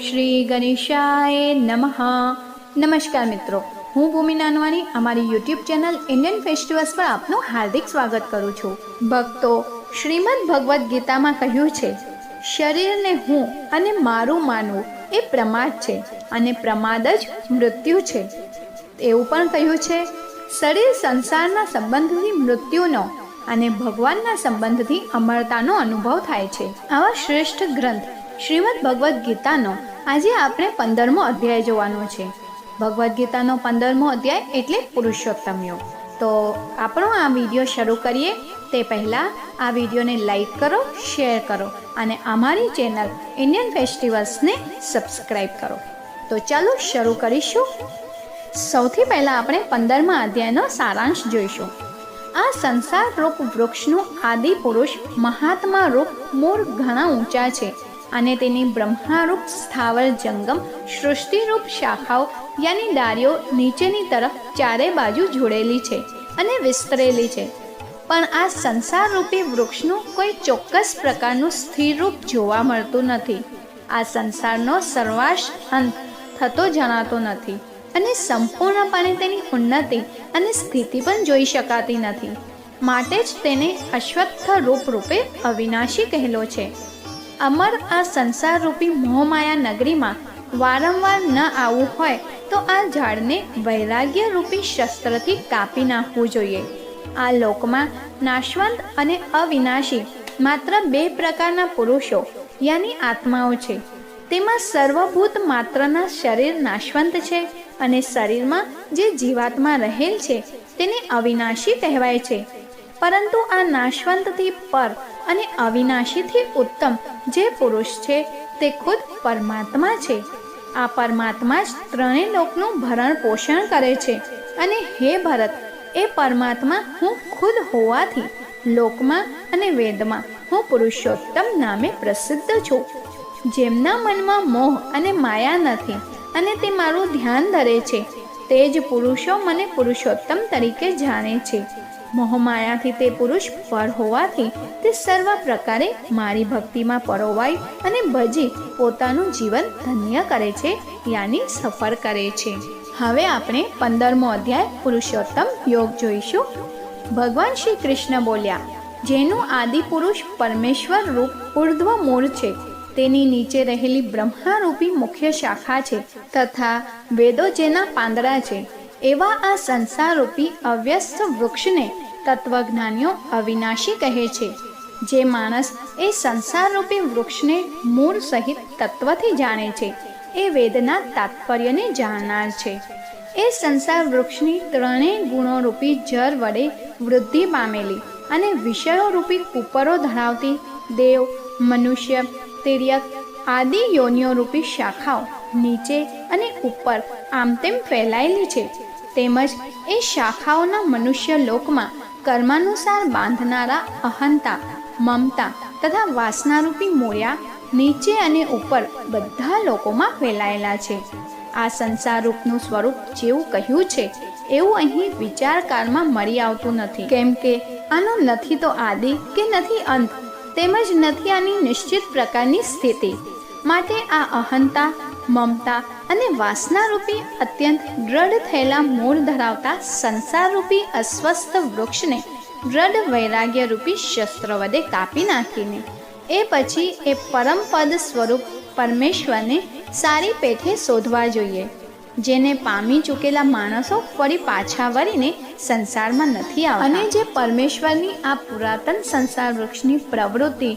શ્રી ગણેશાય નમઃ. નમસ્કાર મિત્રો, હું ભૂમિ નાનવાની અમારી યુટ્યુબ ચેનલ ઇન્ડિયન ફેસ્ટિવલ્સ પર આપનું હાર્દિક સ્વાગત કરું છું. ભક્તો, શ્રીમદ ભગવદ્ ગીતામાં કહ્યું છે, શરીરને હું અને મારું માનવું એ પ્રમાદ છે અને પ્રમાદ જ મૃત્યુ છે. એવું પણ કહ્યું છે, શરીર સંસારના સંબંધથી મૃત્યુનો અને ભગવાનના સંબંધથી અમરતાનો અનુભવ થાય છે. આવા શ્રેષ્ઠ ગ્રંથ શ્રીમદ ભગવદ્ ગીતાનો આજે આપણે પંદરમો અધ્યાય જોવાનો છે. ભગવદ્ ગીતાનો પંદરમો અધ્યાય એટલે પુરુષોત્તમ યોગ તો આપણો આ વીડિયો શરૂ કરીએ. તે પહેલાં આ વિડીયોને લાઈક કરો, શેર કરો અને અમારી ચેનલ ઇન્ડિયન ફેસ્ટિવલ્સને સબસ્ક્રાઈબ કરો. તો ચાલો શરૂ કરીશું. સૌથી પહેલાં આપણે પંદરમા અધ્યાયનો સારાંશ જોઈશું. આ સંસાર રૂપ વૃક્ષનું આદિ પુરુષ મહાત્મા રૂપ મૂળ ઘણા ઊંચા છે. અને તેની બ્રહ્મારૂપ સ્થાવર જંગમ, સૃષ્ટિરૂપ શાખાઓ યાની ડાળીઓ નીચેની તરફ ચારે બાજુ જોડેલી છે અને વિસ્તરેલી છે. પણ આ સંસાર રૂપી વૃક્ષનું કોઈ ચોક્કસ પ્રકારનું સ્થિર રૂપ જોવા મળતું નથી. આ સંસારનો સર્વાશ અંત થતો જણાતો નથી અને સંપૂર્ણપણે તેની ઉન્નતિ અને સ્થિતિ પણ જોઈ શકાતી નથી. માટે જ તેને અશ્વત્થ રૂપ રૂપે અવિનાશી કહેલો છે. અમર આ સંસાર રૂપી મોહમાયા નગરીમાં વારંવાર ન આવવું હોય તો આ ઝાડને વૈરાગ્ય રૂપી શસ્ત્રથી કાપી નાખવું જોઈએ. આ લોકમાં નાશવંત અને અવિનાશી માત્ર બે પ્રકારના પુરુષો યાની આત્માઓ છે. તેમાં સર્વભૂત માત્રના શરીર નાશવંત છે અને શરીરમાં જે જીવાત્મા રહેલ છે તેને અવિનાશી કહેવાય છે. પરંતુ આ નાશવંતથી પર અને અવિનાશીથી ઉત્તમ. જે પુરુષ છે, તે ખુદ પરમાત્મા છે. આ પરમાત્મા જ ત્રણેય લોકનું ભરણ પોષણ કરે છે. અને હે ભરત, એ પરમાત્મા હું ખુદ હોવાથી, લોકમાં અને વેદમાં હું પુરુષોત્તમ નામે પ્રસિદ્ધ છું. જેમના મનમાં મોહ અને માયા નથી અને તે મારું ધ્યાન ધરે છે. તે જ પુરુષો મને પુરુષોત્તમ તરીકે જાણે છે. મોહમાયાથી તે પુરુષ પર હોવાથી તે સર્વ પ્રકારે મારી ભક્તિમાં પરોવાય અને ભજી પોતાનું જીવન ધન્ય કરે છે, યાની સફર કરે છે. હવે આપણે પંદરમો અધ્યાય પુરુષોત્તમ યોગ જોઈશું. ભગવાન શ્રી કૃષ્ણ બોલ્યા, જેનું આદિ પુરુષ પરમેશ્વર રૂપ ઉર્ધ્વ મૂળ છે, તેની નીચે રહેલી બ્રહ્મારૂપી મુખ્ય શાખા છે, તથા વેદો જેના પાંદડા છે એવા આ સંસારરૂપી અવ્યસ્ત વૃક્ષને તત્વજ્ઞાનીઓ અવિનાશી કહે છે. જે માણસ એ સંસારરૂપી વૃક્ષને મૂળ સહિત તત્વથી જાણે છે. એ વેદના તાત્પર્યને જાણનાર છે. એ સંસાર વૃક્ષની ત્રણેય ગુણોરૂપી જર વડે વૃદ્ધિ પામેલી અને વિષયોરૂપી કુપરો ધરાવતી દેવ, મનુષ્ય, તિર્યક આદિ યોનિયોરૂપી શાખાઓ નીચે અને ઉપર આમ તેમ ફેલાયેલી છે. તેમજ એ શાખાઓના મનુષ્ય લોકમાં કર્માનુસાર બાંધનારા અહંતા, મમતા તથા વાસનારૂપી મોયા નીચે અને ઉપર બધા લોકોમાં ફેલાયેલા છે. આ સંસાર રૂપનું સ્વરૂપ જેવું કહ્યું છે, એવું અહીં વિચારકારમાં મળી આવતું નથી. કેમ કે આનો નથી તો આદિ કે નથી અંત, તેમજ નથી આની નિશ્ચિત પ્રકારની સ્થિતિ. માટે આ અહંતા, મમતા અને વાસનારૂપી અત્યંત દ્રઢ થયેલા મૂળ ધરાવતા સંસારરૂપી અસ્વસ્થ વૃક્ષને દ્રઢ વૈરાગ્યરૂપી શસ્ત્ર વડે કાપી નાખીને, એ પછી એ પરમપદ સ્વરૂપ પરમેશ્વરને સારી પેઠે શોધવા જોઈએ, જેને પામી ચૂકેલા માણસો ફરી પાછા વળીને સંસારમાં નથી આવતા. અને જે પરમેશ્વરની આ પુરાતન સંસાર વૃક્ષની પ્રવૃત્તિ,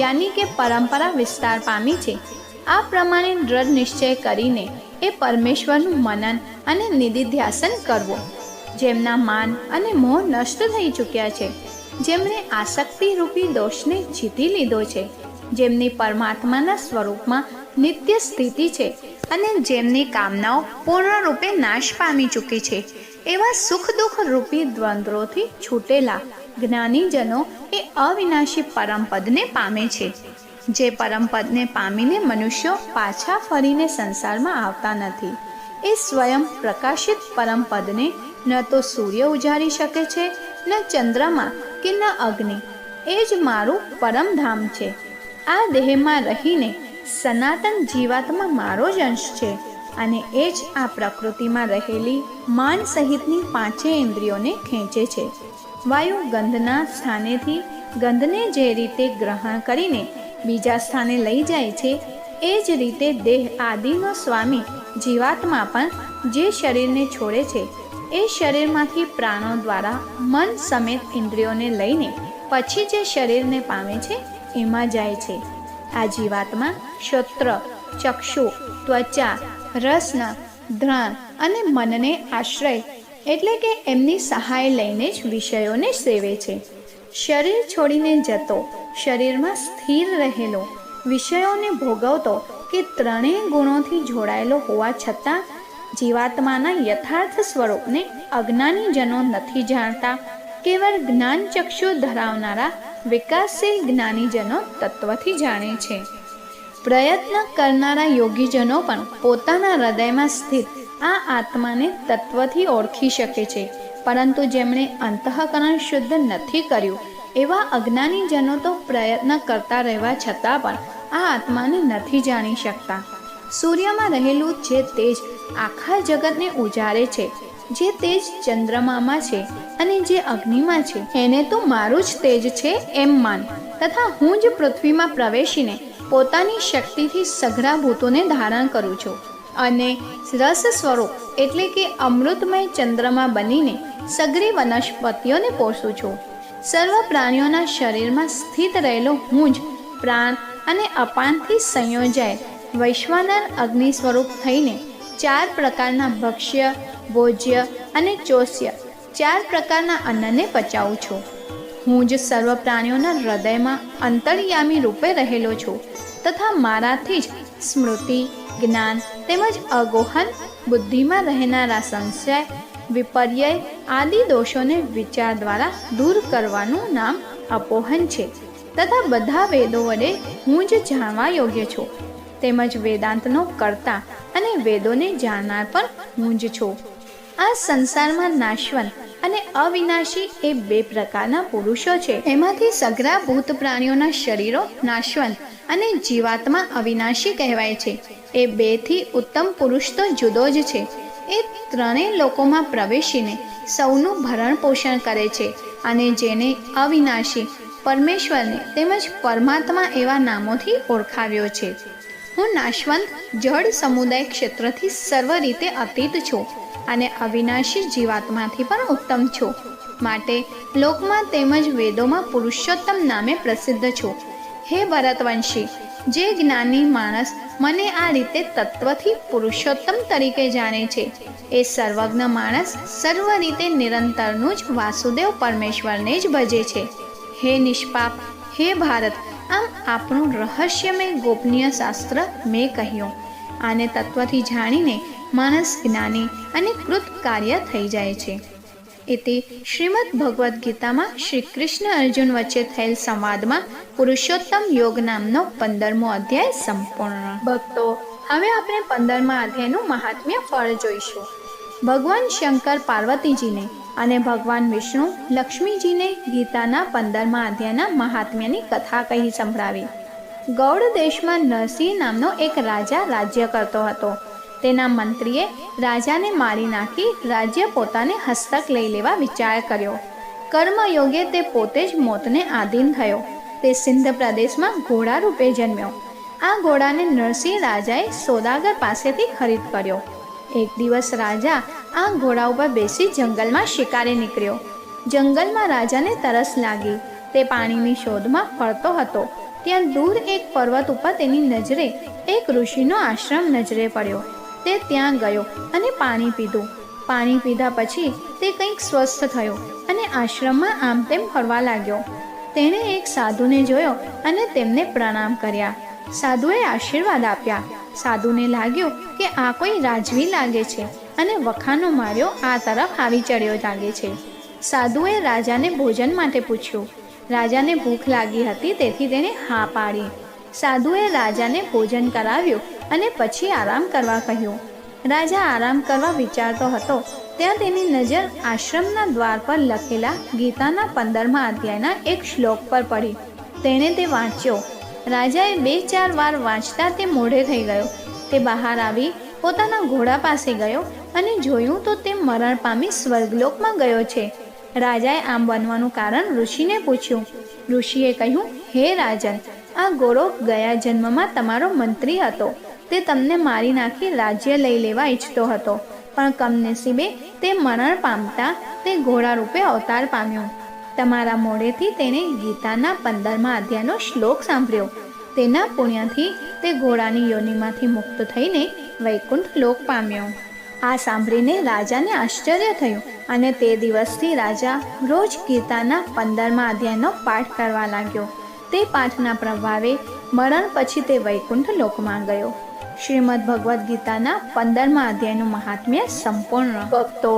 યાની કે પરંપરા વિસ્તાર પામી છે આ પ્રમાણે દ્રઢ નિશ્ચય કરીને એ પરમેશ્વરનું મનન અને નિધિધ્યાસન કરવું. જેમના માન અને મોહ નષ્ટ થઈ ચૂક્યા છે, જેમણે આસક્તિ રૂપી દોષને જીતી લીધો છે, જેમની પરમાત્માના સ્વરૂપમાં નિત્ય સ્થિતિ છે અને જેમની કામનાઓ પૂર્ણ રૂપે નાશ પામી ચૂકી છે, એવા સુખ દુઃખ રૂપી દ્વંદ્વોથી છૂટેલા જ્ઞાનીજનો એ અવિનાશી પરમપદને પામે છે. જે પરમપદને પામીને મનુષ્યો પાછા ફરીને સંસારમાં આવતા નથી. એ સ્વયં પ્રકાશિત પરમપદને ન તો સૂર્ય ઉજાડી શકે છે, ન ચંદ્રમા કે ન અગ્નિ. એ જ મારું પરમધામ છે. આ દેહમાં રહીને સનાતન જીવાત્મા મારો જ અંશ છે અને એ જ આ પ્રકૃતિમાં રહેલી માન સહિતની પાંચે ઇન્દ્રિયોને ખેંચે છે. વાયુ ગંધના સ્થાનેથી ગંધને જે રીતે ગ્રહણ કરીને બીજા સ્થાને લઈ જાય છે, એ જ રીતે દેહ આદિનો સ્વામી જીવાત્મા પણ જે શરીરને છોડે છે, એ શરીરમાંથી પ્રાણો દ્વારા મન સમેત ઇન્દ્રિયોને લઈને પછી જે શરીરને પામે છે, એમાં જાય છે. આ જીવાત્મા શ્રોત્ર, ચક્ષુ, ત્વચા, રસન ધ્રાન અને મનને આશ્રય એટલે કે એમની સહાય લઈને જ વિષયોને સેવે છે. શરીર છોડીને જતો શરીરમાં સ્થિર રહેલો. વિષયોને ભોગવતો કે ત્રણેય ગુણોથી જોડાયેલો હોવા છતાં જીવાત્માના યથાર્થ સ્વરૂપને અજ્ઞાનીજનો નથી જાણતા. કેવળ જ્ઞાન ચક્ષુ ધરાવનારા વિકાસશીલ જ્ઞાનીજનો તત્વથી જાણે છે. પ્રયત્ન કરનારા યોગીજનો પણ પોતાના હૃદયમાં સ્થિત આ આત્માને તત્વથી ઓળખી શકે છે. પરંતુ જેમણે અંતઃકરણ શુદ્ધ નથી કર્યું એવા અજ્ઞાનીજનો તો પ્રયત્ન કરતા રહેવા છતાં પણ આ આત્માને નથી જાણી શકતા. સૂર્યમાં રહેલું જે તેજ આખા જગતને ઉજારે છે, જે તેજ ચંદ્રમામાં છે અને જે અગ્નિમાં છે, એને તો મારું જ તેજ છે એમ માન. તથા હું જ પૃથ્વીમાં પ્રવેશીને પોતાની શક્તિથી સઘળા ભૂતોને ધારણ કરું છું. અને રસ સ્વરૂપ એટલે કે અમૃતમય ચંદ્રમાં બનીને સઘળી વનસ્પતિઓને પોષું છું. સર્વ પ્રાણીઓના શરીરમાં સ્થિત રહેલો હું જ પ્રાણ અને અપાનથી સંયોજાય, વૈશ્વાનર અગ્નિ સ્વરૂપ થઈને ચાર પ્રકારના ભક્ષ્ય, ભોજ્ય અને ચોસ્ય ચાર પ્રકારના અન્નને પચાવું છું. હું જ સર્વ પ્રાણીઓના હૃદયમાં અંતર્યામી રૂપે રહેલો છું તથા મારાથી જ સ્મૃતિ, જ્ઞાન તેમજ અગોહન બુદ્ધિમાં રહેનારા સંશય વિપર્યય આદિ દોષોને વિચાર દ્વારા દૂર કરવાનું નામ અપોહન છે. તથા બધા વેદો વડે હું જ જાણવા યોગ્ય છું. તેમજ વેદાંતનો કરતા અને વેદોને જાણનાર પણ હું જ છું. આ સંસારમાં નાશવંત અને અવિનાશી એ બે પ્રકારના પુરુષો છે. એમાંથી સઘળા ભૂત પ્રાણીઓના શરીરો નાશવંત અને જીવાત્મા અવિનાશી કહેવાય છે. એ બેથી ઉત્તમ પુરુષ તો જુદો જ છે. એ ત્રણેય લોકોમાં પ્રવેશીને સૌનું ભરણ પોષણ કરે છે અને જેને અવિનાશી પરમેશ્વરને તેમજ પરમાત્મા એવા નામોથી ઓળખાવ્યો છે. હું નાશવંત જળ સમુદાય ક્ષેત્રથી સર્વ રીતે અતીત છું અને અવિનાશી જીવાત્માથી પણ ઉત્તમ છું. માટે લોકમાં તેમજ વેદોમાં પુરુષોત્તમ નામે પ્રસિદ્ધ છું. હે ભરતવંશી જે જ્ઞાની માણસ મને આ રીતે તત્વથી પુરુષોત્તમ તરીકે જાણે છે. એ સર્વજ્ઞ માણસ સર્વ રીતે નિરંતરનું જ વાસુદેવ પરમેશ્વરને જ ભજે છે. હે નિષ્પાપ, હે ભારત, આમ આપણું રહસ્યમય ગોપનીય શાસ્ત્ર મેં કહ્યું. આને તત્વથી જાણીને માણસ જ્ઞાની અને કૃત કાર્ય થઈ જાય છે. એતે શ્રીમદ ભગવદ્ ગીતામાં શ્રી કૃષ્ણ અર્જુન વચ્ચે થયેલ સંવાદમાં પુરુષોત્તમ યોગ નામનો પંદરમો અધ્યાય સંપૂર્ણ ભક્તો હવે આપણે પંદરમા અધ્યાયનું મહાત્મ્ય ફળ જોઈશું ભગવાન શંકર પાર્વતીજીને અને ભગવાન વિષ્ણુ લક્ષ્મીજીને ગીતાના પંદરમા અધ્યાયના મહાત્મ્યની કથા કહી સંભળાવી ગૌડ દેશમાં નરસિંહ નામનો એક રાજા રાજ્ય કરતો હતો તેના મંત્રીએ રાજાને મારી નાખી રાજ્ય પોતાને હસ્તક લઈ લેવા વિચાર કર્યો. કર્મયોગે તે પોતે જ મોતને આધીન થયો. તે સિંધ પ્રદેશમાં ઘોડા રૂપે જન્મ્યો. આ ઘોડાને નરસિંહ રાજાએ સોદાગર પાસેથી ખરીદ કર્યો. એક દિવસ રાજા આ ઘોડા ઉપર બેસી જંગલમાં શિકારે નીકળ્યો. જંગલમાં રાજાને તરસ લાગી. તે પાણીની શોધમાં ફરતો હતો. ત્યાં દૂર એક પર્વત ઉપર તેની નજરે એક ઋષિનો આશ્રમ નજરે પડ્યો. તે ત્યાં ગયો અને પાણી પીધું. પાણી પીધા પછી તે કંઈક સ્વસ્થ થયો અને આશ્રમમાં આમ તેમ ફરવા લાગ્યો. તેણે એક સાધુને જોયો અને તેમને પ્રણામ કર્યા. સાધુએ આશીર્વાદ આપ્યા. સાધુને લાગ્યું કે આ કોઈ રાજવી લાગે છે અને વખાનો માર્યો આ તરફ આવી ચડ્યો લાગે છે. સાધુએ રાજાને ભોજન માટે પૂછ્યું. રાજાને ભૂખ લાગી હતી તેથી તેણે હા પાડી. સાધુએ રાજાને ભોજન કરાવ્યું અને પછી આરામ કરવા કહ્યું. રાજા આરામ કરવા વિચારતો હતો. ત્યાં તેની નજર આશ્રમના દ્વાર પર લખેલા ગીતાના પંદરમા અધ્યાયના એક શ્લોક પર પડી. તેણે તે વાંચ્યો. રાજાએ બે ચાર વાર વાંચતા તે મોઢે થઈ ગયો. તે બહાર આવી, પોતાના ઘોડા પાસે ગયો અને જોયું તો તે મરણ પામી સ્વર્ગલોકમાં ગયો છે. રાજાએ આમ બનવાનું કારણ ઋષિને પૂછ્યું. ઋષિએ કહ્યું, હે રાજન, આ ગોરો ગયા જન્મમાં તમારો મંત્રી હતો. તે તમને મારી નાખી રાજ્ય લઈ લેવા ઈચ્છતો હતો. પણ કમનસીબે તે મરણ પામતા તે ઘોડા રૂપે અવતાર પામ્યો. તમારા મોઢેથી તેણે ગીતાના પંદરમા અધ્યાયનો શ્લોક સાંભળ્યો. તેના પુણ્યથી તે ઘોડાની યોનિમાંથી મુક્ત થઈને વૈકુંઠ લોક પામ્યો. આ સાંભળીને રાજાને આશ્ચર્ય થયું અને તે દિવસથી રાજા રોજ ગીતાના પંદરમા અધ્યાયનો પાઠ કરવા લાગ્યો. તે પાઠના પ્રભાવે મરણ પછી તે વૈકુંઠ લોકમાં ગયો. શ્રીમદ ભગવદ્ ગીતાના પંદરમા અધ્યાયનું મહાત્મ્ય સંપૂર્ણ. ભક્તો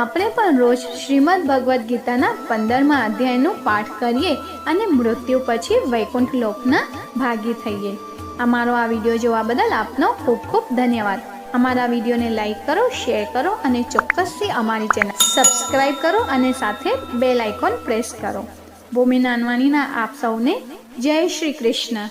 આપણે પણ રોજ શ્રીમદ ભગવદ્ ગીતાના પંદરમા અધ્યાયનું પાઠ કરીએ અને મૃત્યુ પછી વૈકુંઠ લોકના ભાગી થઈએ. અમારો આ વીડિયો જોવા બદલ આપનો ખૂબ ખૂબ ધન્યવાદ. અમારા વિડીયોને લાઈક કરો, શેર કરો અને ચોક્કસથી અમારી ચેનલ સબસ્ક્રાઈબ કરો અને સાથે બેલ આઇકોન પ્રેસ કરો. ભૂમિ નાનવાણીના આપ સૌને જય શ્રી કૃષ્ણ.